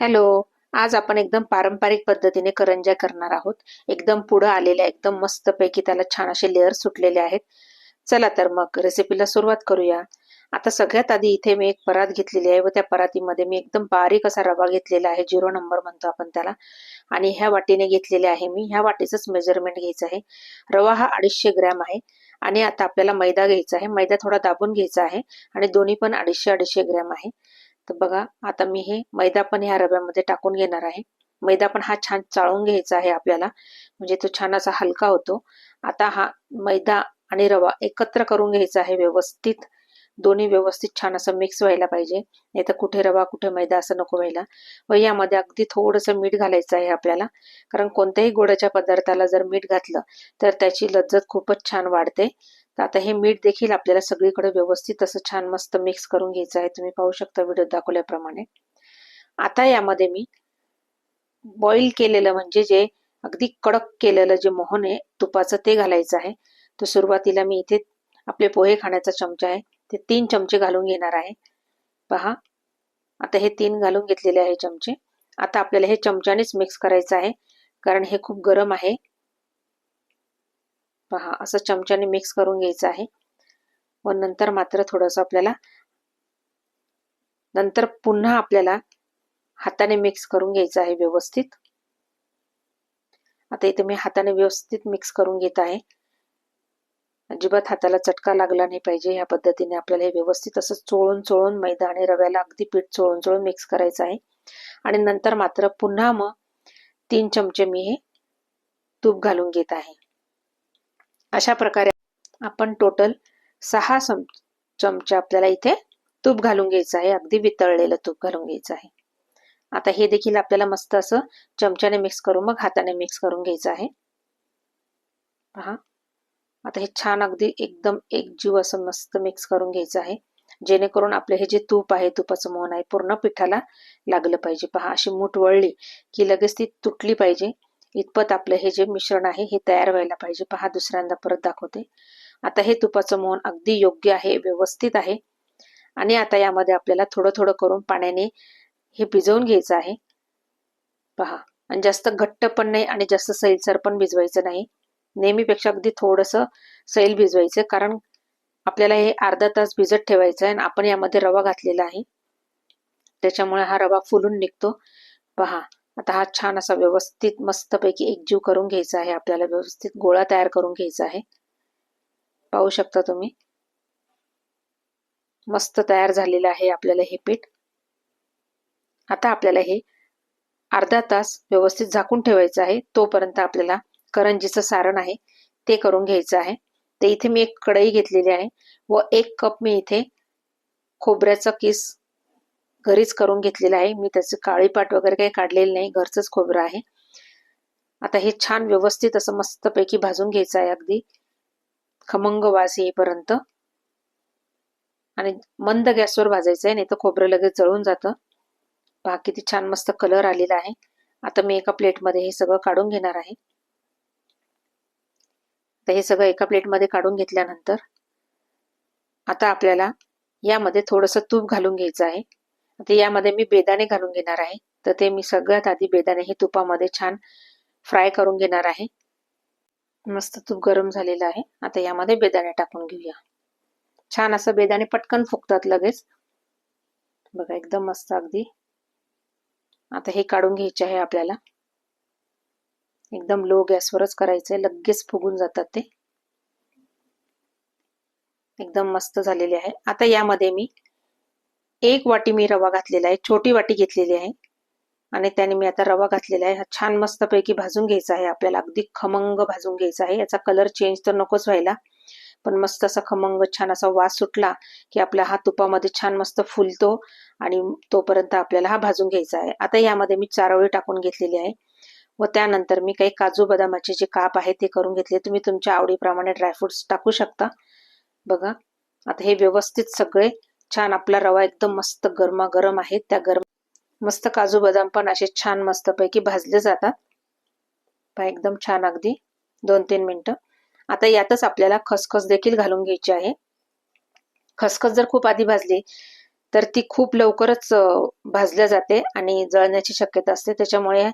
Hello. आज आपण एकदम पारंपरिक पद्धतीने करंज्या करणार आहोत. एकदम पुढं आलेल्या एकदम मस्तपैकी त्याला छान असे लेअर सुटलेले आहेत. चला तर मग रेसिपीला सुरुवात करूया. आता सगळ्यात आधी इथे मी एक परात घेतलेली आहे व त्या परातीमध्ये मी एकदम बारीक असा रवा घेतलेला आहे. झिरो नंबर म्हणतो आपण त्याला. आणि ह्या वाटीने घेतलेले आहे मी. ह्या वाटीचंच मेजरमेंट घ्यायचं आहे. रवा हा अडीचशे ग्रॅम आहे. आणि आता आपल्याला मैदा घ्यायचा आहे. मैदा थोडा दाबून घ्यायचा आहे. आणि दोन्ही पण अडीचशे अडीचशे ग्रॅम आहे. तर बघा आता मी हे मैदा पण ह्या रव्यामध्ये टाकून घेणार आहे. मैदा पण हा छान चाळून घ्यायचा आहे आपल्याला. म्हणजे तो छान असा हलका होतो. आता हा मैदा आणि रवा एकत्र करून घ्यायचा आहे व्यवस्थित. दोन्ही व्यवस्थित छान असं मिक्स व्हायला पाहिजे. नाही तर कुठे रवा कुठे मैदा असं नको व्हायला. व यामध्ये अगदी थोडंसं मीठ घालायचं आहे आपल्याला. कारण कोणत्याही गोडाच्या पदार्थाला जर मीठ घातलं तर त्याची लज्जत खूपच छान वाढते. तर आता हे मीठ देखील आपल्याला सगळीकडे व्यवस्थित असं छान मस्त मिक्स करून घ्यायचं आहे. तुम्ही पाहू शकता व्हिडिओ दाखवल्याप्रमाणे. आता यामध्ये मी बॉईल केलेलं म्हणजे जे अगदी कडक केलेलं जे मोहन आहे तुपाचं ते घालायचं आहे. तर सुरुवातीला मी इथे आपले पोहे खाण्याचा चमचा आहे ते तीन चमचे घालून घेणार आहे. पहा. आता हे तीन घालून घेतलेले आहे चमचे. आता आपल्याला हे चमच्यानेच मिक्स करायचं आहे कारण हे खूप गरम आहे. पहा असं चमच्याने मिक्स करून घ्यायचं आहे. व नंतर मात्र थोडंसं आपल्याला नंतर पुन्हा आपल्याला हाताने मिक्स करून घ्यायचं आहे व्यवस्थित. आता इथे मी हाताने व्यवस्थित मिक्स करून घेत आहे. अजिबात हाताला चटका लागला नाही पाहिजे या पद्धतीने आपल्याला हे व्यवस्थित असं चोळून चोळून मैदा आणि रव्याला अगदी पीठ चोळून चोळून मिक्स करायचं आहे. आणि नंतर मात्र पुन्हा मग तीन चमचे मी हे तूप घालून घेत आहे. अशा प्रकारे आपण टोटल सहा चमचा आपल्याला इथे तूप घालून घ्यायचं आहे. अगदी वितळलेलं तूप घालून घ्यायचं आहे. आता हे देखील आपल्याला मस्त असं चमच्याने मिक्स करून मग हाताने मिक्स करून घ्यायचं आहे. पहा. आता हे छान अगदी एकदम एकजीव असं मस्त मिक्स करून घ्यायचं आहे. जेणेकरून आपले हे जे तूप आहे तुपाचं मोहन आहे पूर्ण पिठाला लागलं पाहिजे. पहा अशी मूठ वळली की लगेच ती तुटली पाहिजे. इतपत आपलं हे जे मिश्रण आहे हे तयार व्हायला पाहिजे. पहा दुसऱ्यांदा परत दाखवते. आता हे तुपाचं मोहन अगदी योग्य आहे व्यवस्थित आहे. आणि आता यामध्ये आपल्याला थोडं थोडं करून पाण्याने हे भिजवून घ्यायचं आहे. पहा आणि जास्त घट्ट पण नाही आणि जास्त सैलसर पण भिजवायचं नाही. नेहमीपेक्षा अगदी थोडंसं सैल भिजवायचं कारण आपल्याला हे अर्धा तास भिजत ठेवायचं आहे आणि आपण यामध्ये रवा घातलेला आहे. त्याच्यामुळे हा रवा फुलून निघतो. पहा आता हा छान असा व्यवस्थित मस्तपैकी एकजीव करून घ्यायचा आहे. आपल्याला व्यवस्थित गोळा तयार करून घ्यायचा आहे. पाहू शकता तुम्ही. मस्त तयार झालेलं आहे आपल्याला हे पीठ. आता आपल्याला हे अर्धा तास व्यवस्थित झाकून ठेवायचं आहे. तोपर्यंत आपल्याला करंजीचं सारण आहे ते करून घ्यायचं आहे. ते इथे मी एक कढई घेतलेली आहे व एक कप मी इथे खोबऱ्याचा किस घरीच करून घेतलेलं आहे. मी त्याचं काळीपाट वगैरे काही काढलेलं नाही. घरचंच खोबरं आहे. आता हे छान व्यवस्थित असं मस्तपैकी भाजून घ्यायचं आहे अगदी. खमंग वास येईपर्यंत. आणि मंद गॅसवर भाजायचं आहे नाही तर खोबरं लगेच जळून जातं. पहा किती छान मस्त कलर आलेला आहे. आता मी एका प्लेटमध्ये हे सगळं काढून घेणार आहे. तर हे सगळं एका प्लेटमध्ये काढून घेतल्यानंतर आता आपल्याला यामध्ये थोडंसं तूप घालून घ्यायचं आहे. आता यामध्ये मी बेदाणे घालून घेणार आहे तर ते मी सगळ्यात आधी बेदाणे हे तुपामध्ये छान फ्राय करून घेणार आहे. मस्त तूप गरम झालेलं आहे. आता यामध्ये बेदाणे टाकून घेऊया. छान असं बेदाणे पटकन फुगतात लगेच. बघा एकदम मस्त अगदी. आता हे काढून घ्यायचे आहे आपल्याला. एकदम लो गॅसवरच करायचंय लगेच फुगून जातात ते. एकदम मस्त झालेले आहे. आता यामध्ये मी एक वाटी मी रवा घातलेला आहे छोटी वाटी घेतलेली आहे. आणि त्याने मी आता रवा घातलेला आहे. हा छान मस्तपैकी भाजून घ्यायचा आहे. आपल्याला अगदी खमंग भाजून घ्यायचा आहे. याचा कलर चेंज तर नकोच व्हायला. पण मस्त असा खमंग छान असा वास सुटला की आपला हा तुपामध्ये छान मस्त फुलतो आणि तोपर्यंत आपल्याला हा भाजून घ्यायचा आहे. आता यामध्ये मी चारोळी टाकून घेतलेली आहे. व त्यानंतर मी काही काजू बदामाचे जे काप आहे ते करून घेतले. तुम्ही तुमच्या आवडीप्रमाणे ड्रायफ्रुट्स टाकू शकता. बघा. आता हे व्यवस्थित सगळे छान आपला रवा एकदम मस्त गरमागरम आहे. त्या गरम मस्त काजू बदाम पण असे छान मस्तपैकी भाजले जातात. पहा एकदम छान अगदी दोन तीन मिनिटं. आता यातच आपल्याला खसखस देखील घालून घ्यायची आहे. खसखस जर खूप आधी भाजली तर ती खूप लवकरच भाजल्या जाते आणि जळण्याची शक्यता असते. त्याच्यामुळे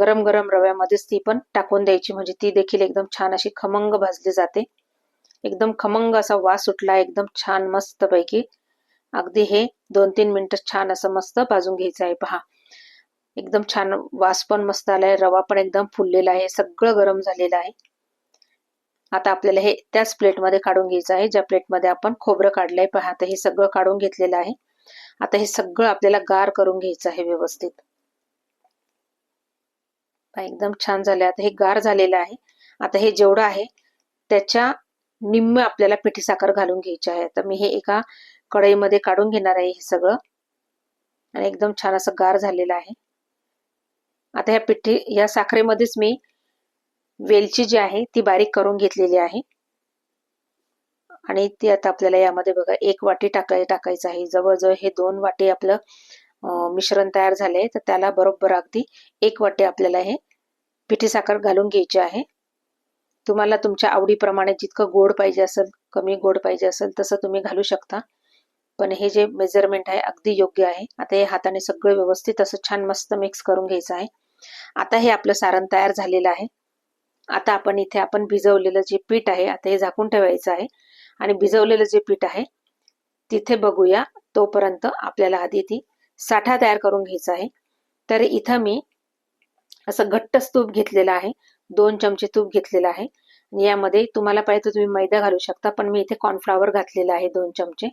गरम गरम रव्यामध्येच ती पण टाकून द्यायची. म्हणजे ती देखील एकदम छान अशी खमंग भाजली जाते. एकदम खमंग असा वास सुटला एकदम छान मस्त पैकी अगदी हे दोन तीन मिनिटं छान असं मस्त भाजून घ्यायचं आहे पहा. एकदम छान वास पण मस्त आलाय रवा पण एकदम फुललेला आहे सगळं गरम झालेलं आहे. आता आपल्याला हे त्याच प्लेटमध्ये काढून घ्यायचं आहे ज्या प्लेटमध्ये आपण खोबरं काढलंय पहा. आता हे सगळं काढून घेतलेलं आहे. आता हे सगळं आपल्याला गार करून घ्यायचं आहे व्यवस्थित. एकदम छान झालंय. आता हे गार झालेलं आहे. आता हे जेवढं आहे त्याच्या निम्म आपल्याला पिठी साखर घालून घ्यायची आहे. तर मी हे एका कढईमध्ये काढून घेणार आहे हे सगळं. आणि एकदम छान असं गार झालेलं आहे. आता ह्या पिठी या साखरेमध्येच मी वेलची जी आहे ती बारीक करून घेतलेली आहे. आणि ती आता आपल्याला यामध्ये बघा एक वाटी टाकाय टाकायचं आहे. जवळजवळ हे दोन वाटी आपलं मिश्रण तयार झाले तर त्याला बरोबर अगदी एक वाटी आपल्याला हे पिठी साखर घालून घ्यायची आहे. तुम्हाला तुमच्या आवडीप्रमाणे जितकं गोड पाहिजे असेल कमी गोड पाहिजे असेल तसं तुम्ही घालू शकता. पण हे जे मेजरमेंट आहे अगदी योग्य आहे. आता हे हाताने सगळं व्यवस्थित असं छान मस्त मिक्स करून घ्यायचं आहे. आता हे आपलं सारण तयार झालेलं आहे. आता आपण इथे आपण भिजवलेलं जे पीठ आहे आता हे झाकून ठेवायचं आहे. आणि भिजवलेलं जे पीठ आहे तिथे बघूया तोपर्यंत आपल्याला आधी ती साठा तयार करून घ्यायचा आहे. तर इथं मी असं घट्ट तूप घेतलेलं आहे. दोन चमचे तूप घेतलेलं आहे. यामध्ये तुम्हाला पाहिजे तुम्ही मैदा घालू शकता पण मी इथे कॉर्नफ्लावर घातलेलं आहे दोन चमचे.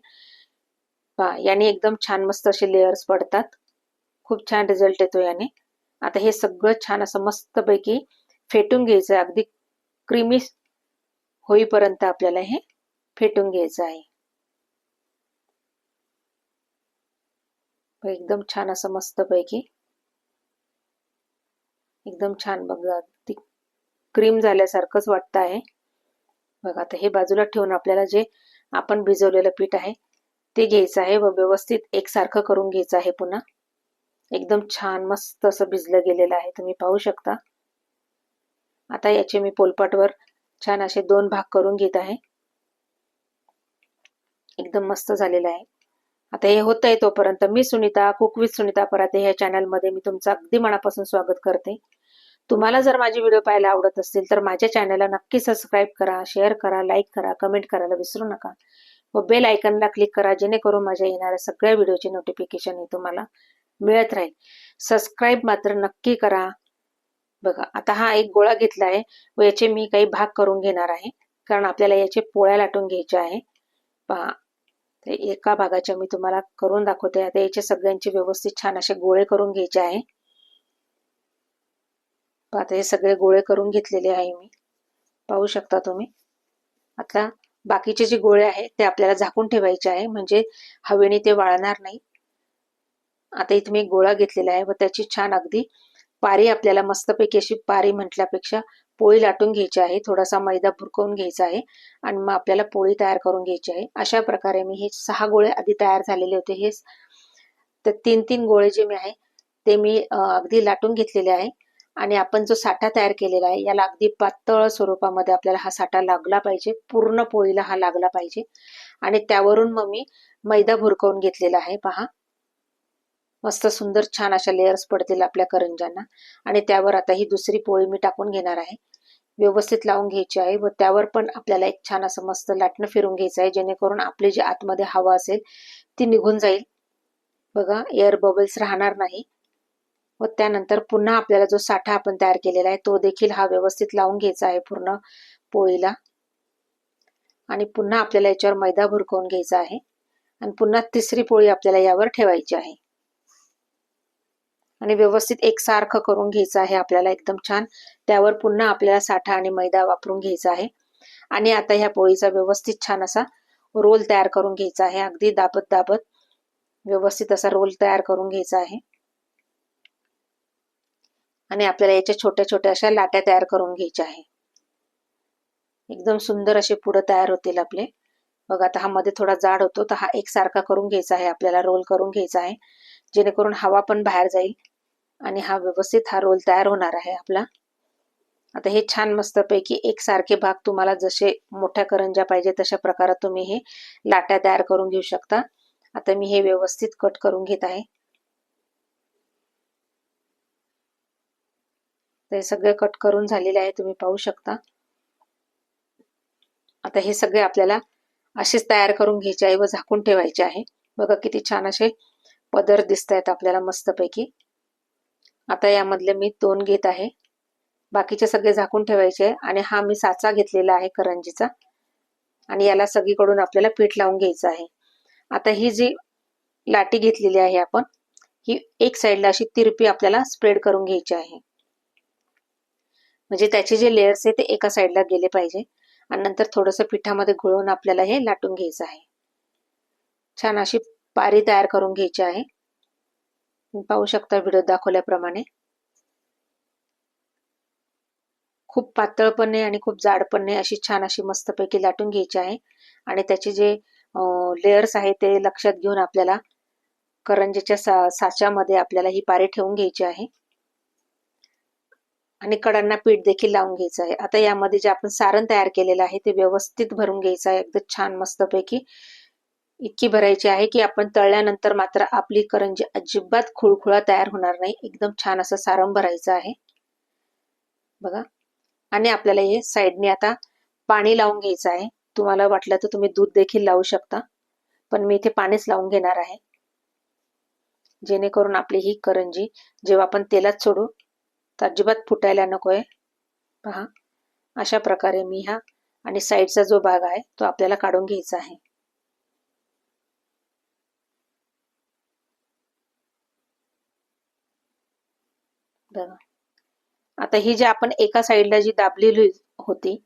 पहा याने एकदम छान मस्त असे लेयर्स पडतात. खूप छान रिझल्ट येतो याने. आता हे सगळं छान असं मस्तपैकी फेटून घ्यायचं आहे. अगदी क्रीमी होईपर्यंत आपल्याला हे फेटून घ्यायचं आहे. एकदम छान असं मस्तपैकी. एकदम छान बघा ती क्रीम झाल्यासारखंच वाटतं आहे. बघा आता हे बाजूला ठेवून आपल्याला जे आपण भिजवलेलं पीठ आहे ते घ्यायचं आहे व व्यवस्थित एकसारखं करून घ्यायचं आहे पुन्हा. एकदम छान मस्त असं भिजलं गेलेलं आहे. तुम्ही पाहू शकता. आता याचे मी पोलपाटवर छान असे दोन भाग करून घेत आहे. एकदम मस्त झालेलं आहे. आता हे होत आहे तोपर्यंत मी सुनीता कुक विथ सुनीता पराते ह्या चॅनलमध्ये मी तुमचं अगदी मनापासून स्वागत करते. तुम्हाला जर माझे व्हिडिओ पाहायला आवडत असतील तर माझ्या चॅनलला नक्की सबस्क्राईब करा शेअर करा लाईक करा कमेंट करायला विसरू नका. व बेल आयकनला क्लिक करा जेणेकरून माझ्या येणाऱ्या सगळ्या व्हिडिओचे नोटिफिकेशन हे तुम्हाला मिळत राहील. सबस्क्राईब मात्र नक्की करा. बघा आता हा एक गोळा घेतला आहे व याचे मी काही भाग करून घेणार आहे कारण आपल्याला याचे पोळ्या लाटून घ्यायचे आहे. पहा ते एका भागाच्या मी तुम्हाला करून दाखवते. आता याचे सगळ्यांचे व्यवस्थित छान असे गोळे करून घ्यायचे आहे. आता हे सगळे गोळे करून घेतलेले आहे मी. पाहू शकता तुम्ही? आता बाकीचे जे गोळे आहेत ते आपल्याला झाकून ठेवायचे आहे. म्हणजे हवेने ते वाळणार नाही. आता इथे मी एक गोळा घेतलेला आहे व त्याची छान अगदी पारी आपल्याला मस्तपैकी अशी पारी म्हटल्यापेक्षा पोळी लाटून घ्यायची आहे. थोडासा मैदा भुरकवून घ्यायचा आहे आणि मग आपल्याला पोळी तयार करून घ्यायची आहे. अशा प्रकारे मी हे सहा गोळे आधी तयार झालेले होते. हे तर तीन तीन गोळे जे मी आहे ते मी अगदी लाटून घेतलेले आहे. आणि आपण जो साठा तयार केलेला आहे याला अगदी पातळ स्वरूपामध्ये आपल्याला हा साठा लागला पाहिजे. पूर्ण पोळीला हा लागला पाहिजे. आणि त्यावरून मग मी मैदा भुरकवून घेतलेला आहे. पहा. मस्त सुंदर छान अशा लेयर्स पडतील आपल्या करंजांना आणि त्यावर आता ही दुसरी पोळी मी टाकून घेणार आहे. व्यवस्थित लावून घ्यायची आहे व त्यावर पण आपल्याला एक छान असं मस्त लाटणं फिरून घ्यायचं आहे. जेणेकरून आपली जी आतमध्ये हवा असेल ती निघून जाईल. बघा एअर बबल्स राहणार नाही. व त्यानंतर पुन्हा आपल्याला जो साठा आपण तयार केलेला आहे तो देखील हा व्यवस्थित लावून घ्यायचा आहे पूर्ण पोळीला. आणि पुन्हा आपल्याला याच्यावर मैदा भुरकवून घ्यायचा आहे. आणि पुन्हा तिसरी पोळी आपल्याला यावर ठेवायची आहे. आणि व्यवस्थित एकसारखं करून घ्यायचं आहे आपल्याला एकदम छान. त्यावर पुन्हा आपल्याला साठा आणि मैदा वापरून घ्यायचा आहे. आणि आता ह्या पोळीचा व्यवस्थित छान असा रोल तयार करून घ्यायचा आहे. अगदी दाबत दाबत व्यवस्थित असा रोल तयार करून घ्यायचा आहे. आणि आपल्याला याच्या छोट्या छोट्या अशा लाट्या तयार करून घ्यायच्या आहे. एकदम सुंदर असे पुढं तयार होतील आपले. बघा आता हा मध्ये थोडा जाड होतो तर हा एकसारखा करून घ्यायचा आहे. आपल्याला रोल करून घ्यायचा आहे. जेणेकरून हवा पण बाहेर जाईल आणि हा व्यवस्थित हा रोल तयार होणार आहे आपला. आता हे छान मस्तपैकी एकसारखे भाग तुम्हाला जसे मोठ्या करंजा पाहिजे तशा प्रकारात तुम्ही हे लाट्या तयार करून घेऊ शकता. आता मी हे व्यवस्थित कट करून घेत आहे. ते सगळे कट करून झालेले आहे तुम्ही पाहू शकता. आता हे सगळे आपल्याला असेच तयार करून घ्यायचे आहे व झाकून ठेवायचे आहे. बघा किती छान असे पदर दिसत आहेत आपल्याला मस्तपैकी. आता यामधले मी दोन घेत आहे. बाकीचे सगळे झाकून ठेवायचे आणि हा मी साचा घेतलेला आहे करंजीचा. आणि याला सगळीकडून आपल्याला पीठ लावून घ्यायचं आहे. आता ही जी लाटी घेतलेली आहे आपण ही एक साईडला अशी तिरपी आपल्याला स्प्रेड करून घ्यायची आहे. म्हणजे त्याचे जे लेयर्स आहे ते एका साईडला गेले पाहिजे. आणि नंतर थोडंसं पिठामध्ये घोळून आपल्याला हे लाटून घ्यायचं आहे. छान अशी पारी तयार करून घ्यायची आहे. पाहू शकता व्हिडिओ दाखवल्याप्रमाणे. खूप पातळ पण नाही आणि खूप जाड पण नाही अशी छान अशी मस्तपैकी लाटून घ्यायची आहे. आणि त्याचे जे लेयर्स आहे ते लक्षात घेऊन आपल्याला करंजीच्या सा साच्यामध्ये आपल्याला ही पारी ठेवून घ्यायची आहे. आणि कडांना पीठ देखील लावून घ्यायचं आहे. आता यामध्ये जे आपण सारण तयार केलेलं आहे ते व्यवस्थित भरून घ्यायचं आहे. एकदम छान मस्तपैकी इतकी भरायची आहे की आपण तळल्यानंतर मात्र आपली करंजी अजिबात खुळखुळा तयार होणार नाही. एकदम छान असं सारण भरायचं आहे. बघा. आणि आपल्याला हे साईडने आता पाणी लावून घ्यायचं आहे. तुम्हाला वाटलं तर तुम्ही दूध देखील लावू शकता. पण मी इथे पाणीच लावून घेणार आहे. जेणेकरून आपली ही करंजी जेव्हा आपण तेलात सोडू तर अजिबात फुटायला नकोय. पहा अशा प्रकारे मी हा आणि साईडचा जो भाग आहे तो आपल्याला काढून घ्यायचा आहे. बघा. आता ही जी आपण एका साईडला जी दाबलेली होती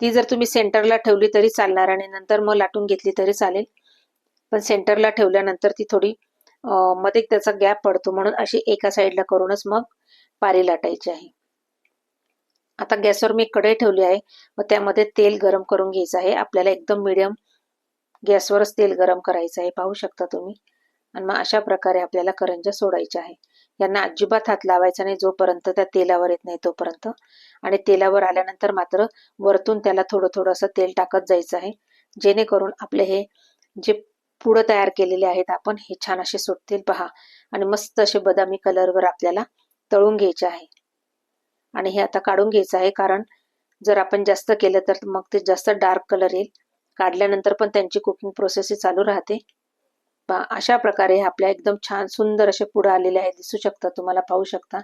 ती जर तुम्ही सेंटरला ठेवली तरी चालणार आणि नंतर मग लाटून घेतली तरी चालेल. पण सेंटरला ठेवल्यानंतर ती थोडी मध्ये त्याचा गॅप पडतो. म्हणून अशी एका साईडला करूनच मग पारी लाटायची आहे. आता गॅसवर मी कढई ठेवली आहे. व त्यामध्ये तेल गरम करून घ्यायचं आहे. आपल्याला एकदम मिडियम गॅसवरच तेल गरम करायचं आहे. पाहू शकता तुम्ही. आणि मग अशा प्रकारे आपल्याला करंजा सोडायच्या आहे. यांना अजिबात हात लावायचा नाही. जोपर्यंत त्या तेलावर येत नाही तोपर्यंत. आणि तेलावर आल्यानंतर मात्र वरतून त्याला थोडं थोडं असं तेल टाकत जायचं आहे. जेणेकरून आपले हे जे पुढं तयार केलेले आहेत. आपण हे छान असे सुटतील पहा. आणि मस्त असे बदामी कलरवर आपल्याला तळून घ्यायचे आहे. आणि हे आता काढून घ्यायचं आहे. कारण जर आपण जास्त केलं तर मग ते जास्त डार्क कलर येईल. काढल्यानंतर पण त्यांची कुकिंग प्रोसेस चालू राहते. अशा प्रकारे आपल्या एकदम छान सुंदर असे पुढे आलेले आहेत दिसू शकता. तुम्हाला पाहू शकता.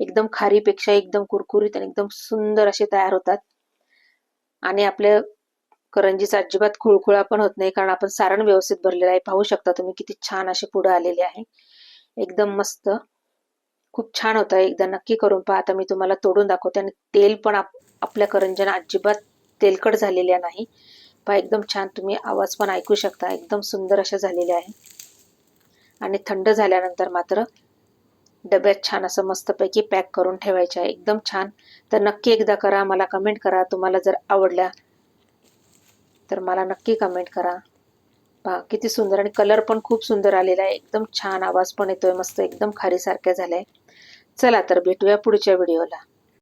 एकदम खारीपेक्षा एकदम कुरकुरीत आणि एकदम सुंदर असे तयार होतात. आणि आपल्या करंजीचा अजिबात खुळखुळा पण होत नाही कारण आपण सारण व्यवस्थित भरलेलं आहे. पाहू शकता तुम्ही किती छान असे पुढे आलेले आहे. एकदम मस्त. खूप छान होतं. एकदा नक्की करून पहा. आता मी तुम्हाला तोडून दाखवते आणि तेल पण आपल्या करंजना अजिबात तेलकट झालेल्या नाही. पहा एकदम छान तुम्ही आवाज पण ऐकू शकता. एकदम सुंदर अशा झालेल्या आहे. आणि थंड झाल्यानंतर मात्र डब्यात छान असं मस्तपैकी पॅक करून ठेवायचे आहे. एकदम छान. तर नक्की एकदा करा. मला कमेंट करा. तुम्हाला जर आवडल्या तर मला नक्की कमेंट करा. पहा किती सुंदर आणि कलर पण खूप सुंदर आलेला आहे. एकदम छान आवाज पण येतोय मस्त एकदम खारीसारख्या आहे चला तर भेटूया पुढच्या व्हिडिओला